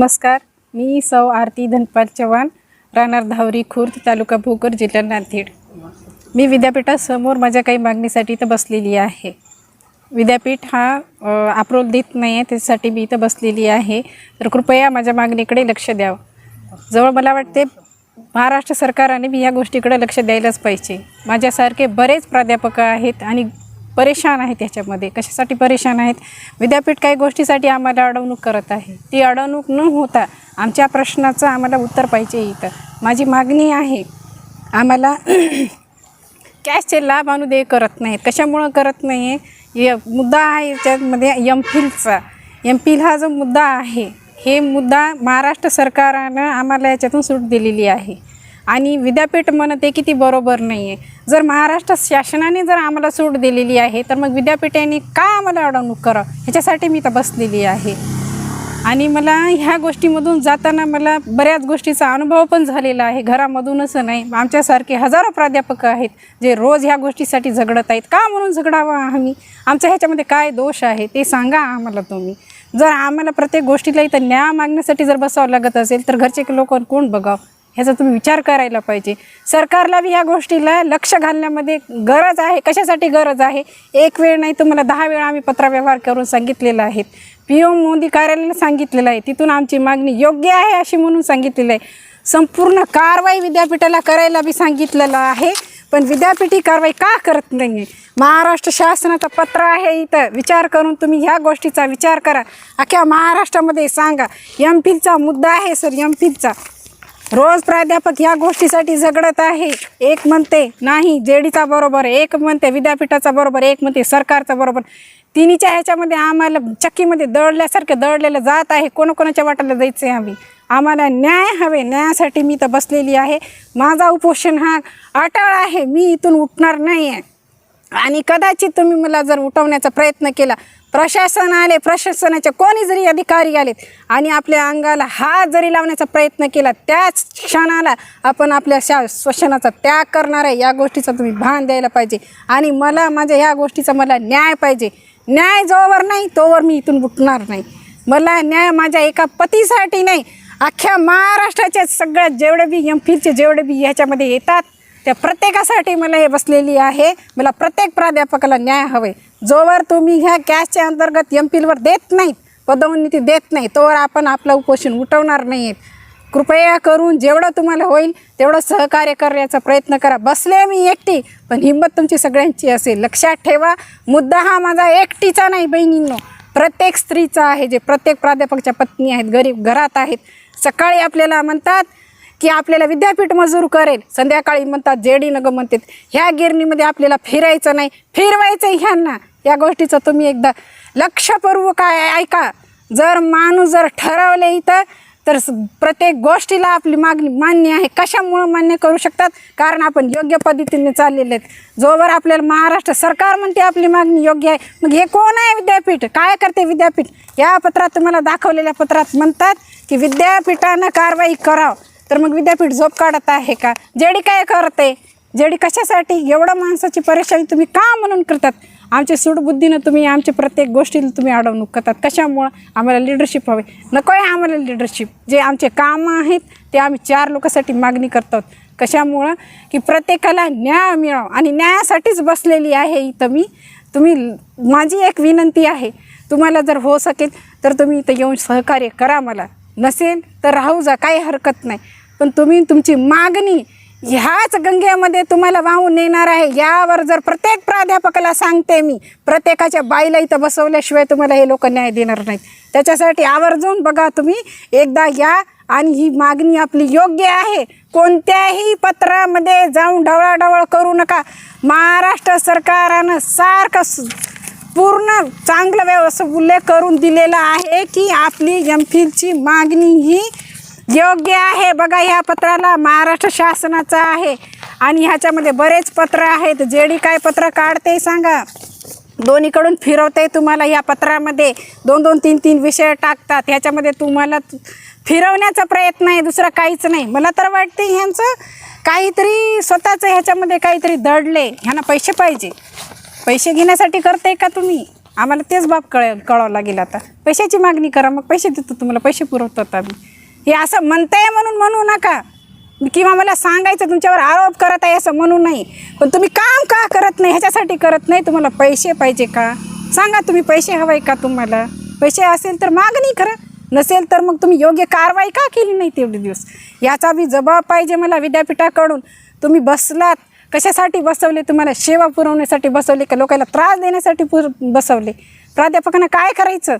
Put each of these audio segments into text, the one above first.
नमस्कार. मी सौ आरती धनपाल चव्हाण राहणार धावरी खुर्द तालुका भोकर जिल्हा नांदेड. मी विद्यापीठासमोर माझ्या काही मागणीसाठी इथं बसलेली आहे. विद्यापीठ हा अप्रोल देत नाही आहे त्याच्यासाठी मी इथं बसलेली आहे. तर कृपया माझ्या मागणीकडे लक्ष द्यावं. जवळ मला वाटते महाराष्ट्र सरकाराने मी या गोष्टीकडे लक्ष द्यायलाच पाहिजे. माझ्यासारखे बरेच प्राध्यापक आहेत आणि परेशान आहेत ह्याच्यामध्ये कशासाठी परेशान आहेत? विद्यापीठ काही गोष्टीसाठी आम्हाला अडवणूक करत आहे. ती अडवणूक न होता आमच्या प्रश्नाचं आम्हाला उत्तर पाहिजे इथं. माझी मागणी आहे आम्हाला कॅशचे लाभ अनुदे करत नाहीत. कशामुळं करत नाही आहे य मुद्दा आहे याच्यामध्ये एम फिलचा एम फिल हा जो मुद्दा आहे हे मुद्दा महाराष्ट्र सरकारनं आम्हाला याच्यातून सूट दिलेली आहे. आणि विद्यापीठ म्हणते की ती बरोबर नाही आहे जर महाराष्ट्र शासनाने जर आम्हाला सूट दिलेली आहे तर मग विद्यापीठाने का आम्हाला अडवणूक करा ह्याच्यासाठी मी तर बसलेली आहे. आणि मला ह्या गोष्टीमधून जाताना मला बऱ्याच गोष्टीचा अनुभव पण झालेला आहे. घरामधूनच नाही आमच्यासारखे हजारो प्राध्यापक आहेत जे रोज ह्या गोष्टीसाठी झगडत आहेत. का म्हणून झगडावं आम्ही? आमच्या ह्याच्यामध्ये काय दोष आहे ते सांगा आम्हाला तुम्ही. जर आम्हाला प्रत्येक गोष्टीला इथं न्याय मागण्यासाठी जर बसावं लागत असेल तर घरचे लोक कोण बघावं? ह्याचा तुम्ही विचार करायला पाहिजे. सरकारला बी या गोष्टीला लक्ष घालण्यामध्ये गरज आहे. कशासाठी गरज आहे? एक वेळ नाही तुम्हाला दहा वेळा आम्ही पत्रव्यवहार करून सांगितलेलं आहे पी ओ मोदी कार्यालयाला सांगितलेलं आहे. तिथून आमची मागणी योग्य आहे अशी म्हणून सांगितलेलं आहे. संपूर्ण कारवाई विद्यापीठाला करायला बी सांगितलेलं आहे. पण विद्यापीठी कारवाई का करत नाही आहे महाराष्ट्र शासनाचं पत्र आहे इथं. विचार करून तुम्ही ह्या गोष्टीचा विचार करा. अख्ख्या महाराष्ट्रामध्ये सांगा. एम फिलचा मुद्दा आहे सर. एम फिलचा रोज प्राध्यापक ह्या गोष्टीसाठी झगडत आहे. एक म्हणते नाही जेडीचा बरोबर एक म्हणते विद्यापीठाचा बरोबर एक म्हणते सरकारचा बरोबर. तिन्हीच्या ह्याच्यामध्ये आम्हाला चक्कीमध्ये दळल्यासारखे दळलेलं जात आहे. कोणाकोणाच्या वाटाला जायचं आहे आम्ही? आम्हाला न्याय हवे. न्यायासाठी मी तर बसलेली आहे. माझा उपोषण हा अटळ आहे. मी इथून उठणार नाही आहे आणि कदाचित तुम्ही मला जर उठवण्याचा प्रयत्न केला प्रशासन आले प्रशासनाचे कोणी जरी अधिकारी आलेत आणि आपल्या अंगाला हात जरी लावण्याचा प्रयत्न केला त्याच क्षणाला आपण आपल्या शा श्वसनाचा त्याग करणार आहे या गोष्टीचा तुम्ही भान द्यायला पाहिजे. आणि मला माझ्या ह्या गोष्टीचा मला न्याय पाहिजे. न्याय जोवर नाही तोवर मी इथून उठणार नाही. मला न्याय माझ्या एका पतीसाठी नाही. अख्ख्या महाराष्ट्राच्या सगळ्या जेवढे बी एम फिलचे जेवढे बी ह्याच्यामध्ये येतात त्या प्रत्येकासाठी मला हे बसलेली आहे. मला प्रत्येक प्राध्यापकाला न्याय हवे. जोवर तुम्ही ह्या कॅशच्या अंतर्गत एम पीलवर देत नाहीत पदोन्नती देत नाही तोवर आपण आपलं उपोषण उठवणार नाही आहेत कृपया करून जेवढं तुम्हाला होईल तेवढं सहकार्य करण्याचा प्रयत्न करा. बसले मी एकटी पण हिंमत तुमची सगळ्यांची असेल. लक्षात ठेवा मुद्दा हा माझा एकटीचा नाही बहिणींनो. प्रत्येक स्त्रीचा आहे जे प्रत्येक प्राध्यापकच्या पत्नी आहेत गरीब घरात आहेत. सकाळी आपल्याला म्हणतात की आपल्याला विद्यापीठ मजूर करेल. संध्याकाळी म्हणतात जेडी नगं म्हणतात ह्या गिरणीमध्ये आपल्याला फिरायचं नाही. फिरवायचं ह्यांना. या गोष्टीचं तुम्ही एकदा लक्षपूर्वक ऐका. जर माणूस जर ठरवले इथं तर प्रत्येक गोष्टीला आपली मागणी मान्य आहे. कशामुळं मान्य करू शकतात? कारण आपण योग्य पद्धतीने चाललेले आहेत. जोवर आपल्याला महाराष्ट्र सरकार म्हणते आपली मागणी योग्य आहे. मग हे कोण आहे विद्यापीठ? काय करते विद्यापीठ? या पत्रात तुम्हाला दाखवलेल्या पत्रात म्हणतात की विद्यापीठानं कारवाई करावं. तर मग विद्यापीठ झोप काढत आहे का? जेडी काय करते? जेडी कशासाठी? एवढं माणसाची परेशानी तुम्ही का म्हणून करतात? आमच्या सूडबुद्धीनं तुम्ही आमच्या प्रत्येक गोष्टीला तुम्ही अडवणूक करतात. कशामुळं? आम्हाला लिडरशिप हवे. नको आहे आम्हाला लिडरशिप जे आमचे कामं आहेत ते आम्ही चार लोकांसाठी मागणी करतो. कशामुळं? की प्रत्येकाला न्याय मिळावं. आणि न्यायासाठीच बसलेली आहे इथं मी. तुम्ही माझी एक विनंती आहे. तुम्हाला जर हो सकेल तर तुम्ही इथं येऊन सहकार्य करा मला. नसेल तर राहू जा. काही हरकत नाही. पण तुम्ही तुमची मागणी ह्याच गंगेमध्ये तुम्हाला वाहून नेणार आहे. यावर जर प्रत्येक प्राध्यापकाला सांगते मी प्रत्येकाच्या बाईला इथं बसवल्याशिवाय तुम्हाला हे लोक न्याय देणार नाहीत. त्याच्यासाठी आवर्जून बघा तुम्ही एकदा या आणि ही मागणी आपली योग्य आहे. कोणत्याही पत्रामध्ये जाऊन ढवळाढवळ करू नका. महाराष्ट्र सरकारानं सारखं पूर्ण चांगलं व्यवस्था उल्लेख करून दिलेला आहे की आपली एम फिलची मागणी ही योग्य आहे. बघा ह्या पत्राला महाराष्ट्र शासनाचा आहे. आणि ह्याच्यामध्ये बरेच पत्र आहेत. जेडी काय पत्र काढते सांगा. दोन्हीकडून फिरवते तुम्हाला या पत्रामध्ये. दोन दोन तीन तीन विषय टाकतात. ह्याच्यामध्ये तुम्हाला फिरवण्याचा प्रयत्न आहे. दुसरं काहीच नाही. मला तर वाटते ह्यांचं काहीतरी स्वतःचं ह्याच्यामध्ये काहीतरी दडले ह्यांना पैसे पाहिजे. पैसे घेण्यासाठी करते का तुम्ही? आम्हाला तेच बाब कळ कळावं लागेल आता. पैशाची मागणी करा. मग पैसे देतो तुम्हाला. पैसे पुरवतात आम्ही. हे असं म्हणताय म्हणून म्हणू नका. किंवा मला सांगायचं तुमच्यावर आरोप करत आहे असं म्हणू नाही पण तुम्ही काम का करत नाही? ह्याच्यासाठी करत नाही? तुम्हाला पैसे पाहिजे का? सांगा तुम्ही पैसे हवे का तुम्हाला? पैसे असेल तर मागणी करा. नसेल तर मग तुम्ही योग्य कारवाई का केली नाही तेवढे दिवस? याचा बी जबाब पाहिजे मला विद्यापीठाकडून. तुम्ही बसलात. कशासाठी बसवले? तुम्हाला सेवा पुरवण्यासाठी बसवले का? लोकांना त्रास देण्यासाठी पुर बसवले? प्राध्यापकांना काय करायचं?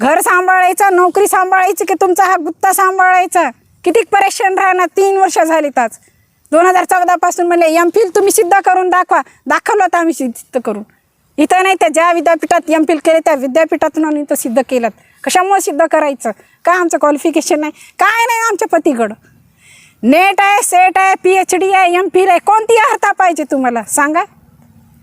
घर सांभाळायचं नोकरी सांभाळायची की तुमचा हा गुत्ता सांभाळायचा? किती परेशान राहणार? तीन वर्ष झालीत आज. दोन हजार चौदापासून म्हणले एम फिल तुम्ही सिद्ध करून दाखवा. दाखवलं होतं आम्ही सिद्ध करून. इथं नाही त्या ज्या विद्यापीठात एम फिल केले त्या विद्यापीठातून आम्ही इथं सिद्ध केलं. कशामुळे सिद्ध करायचं? काय आमचं क्वालिफिकेशन नाही? काय नाही आमच्या पतीकडं. नेट आहे सेट आहे पी एच डी आहे एम फिल आहे. कोणती अर्हता पाहिजे तुम्हाला? सांगा.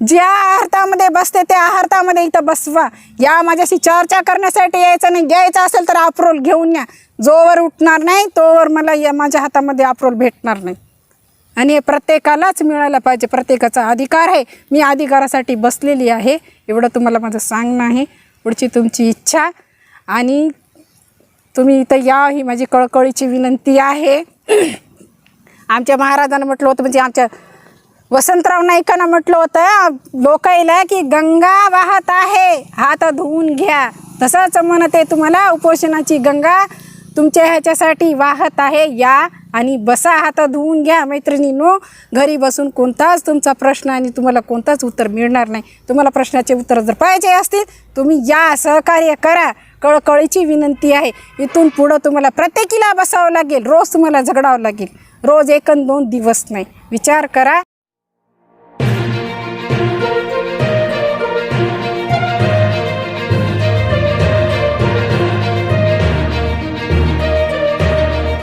ज्या आहारतामध्ये बसते त्या आहारतामध्ये इथं बसवा. या माझ्याशी चर्चा करण्यासाठी यायचं नाही घ्यायचं असेल तर अप्रोल घेऊन या. जोवर उठणार नाही तोवर मला या माझ्या हातामध्ये अप्रोल भेटणार नाही. आणि हे प्रत्येकालाच मिळायला पाहिजे प्रत्येकाचा अधिकार आहे. मी अधिकारासाठी बसलेली आहे एवढं तुम्हाला माझं सांगणं आहे. पुढची तुमची इच्छा. आणि तुम्ही इथं या ही माझी कळकळीची विनंती आहे. आमच्या महाराजांना म्हटलं होतं म्हणजे आमच्या वसंतराव नाईकांना म्हटलं होतं लोकायला की गंगा वाहत आहे हात धुवून घ्या. तसंच म्हणत आहे तुम्हाला उपोषणाची गंगा तुमच्या ह्याच्यासाठी वाहत आहे या आणि बसा हात धुवून घ्या मैत्रिणींनो. घरी बसून कोणताच तुमचा प्रश्न आणि तुम्हाला कोणताच उत्तर मिळणार नाही. तुम्हाला प्रश्नाचे उत्तर जर पाहिजे असतील तुम्ही या सहकार्य करा. कळकळीची विनंती आहे. इथून पुढं तुम्हाला प्रत्येकीला बसावं लागेल रोज तुम्हाला झगडावं लागेल. रोज एक दोन दिवस नाही. विचार करा